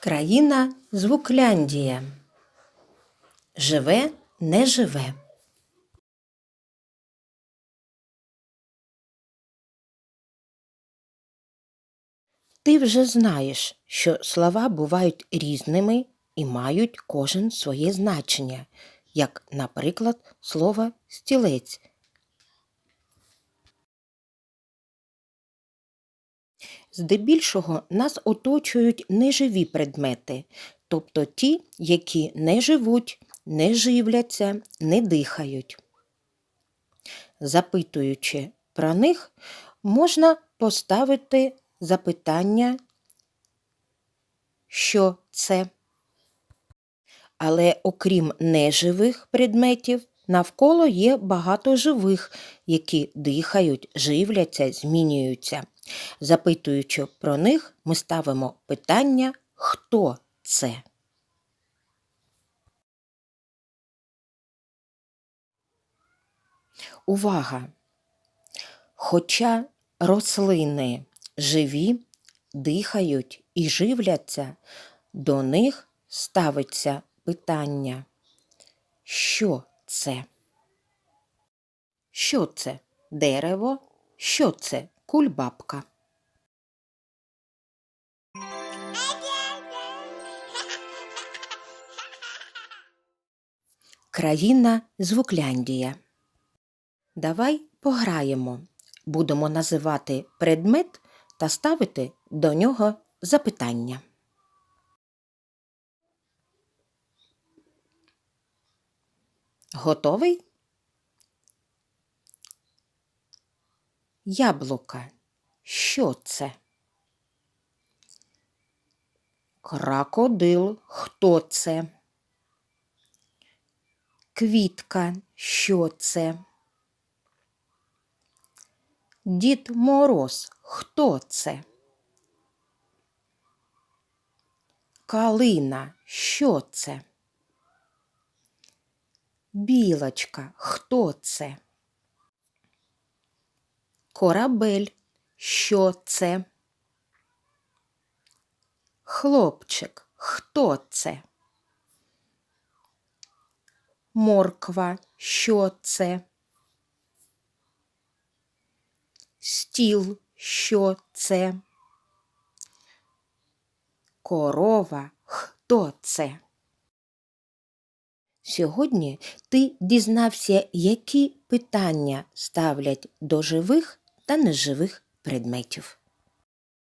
Країна Звукляндія. Живе, не живе. Ти вже знаєш, що слова бувають різними і мають кожен своє значення, як, наприклад, слово стілець. Здебільшого нас оточують неживі предмети, тобто ті, які не живуть, не живляться, не дихають. Запитуючи про них, можна поставити запитання, що це. Але окрім неживих предметів, навколо є багато живих, які дихають, живляться, змінюються. Запитуючи про них, ми ставимо питання хто це? Увага! Хоча рослини живі, дихають і живляться, до них ставиться питання що це? Що це дерево? Що це кульбабка? Країна Звукляндія. Давай пограємо. Будемо називати предмет та ставити до нього запитання. Готовий? Яблука. Що це? Крокодил. Хто це? Квітка. Що це? Дід Мороз. Хто це? Калина. Що це? Білочка. Хто це? Корабель. Що це? Хлопчик. Хто це? Морква. Що це? Стіл. Що це? Корова. Хто це? Сьогодні ти дізнався, які питання ставлять до живих та неживих предметів.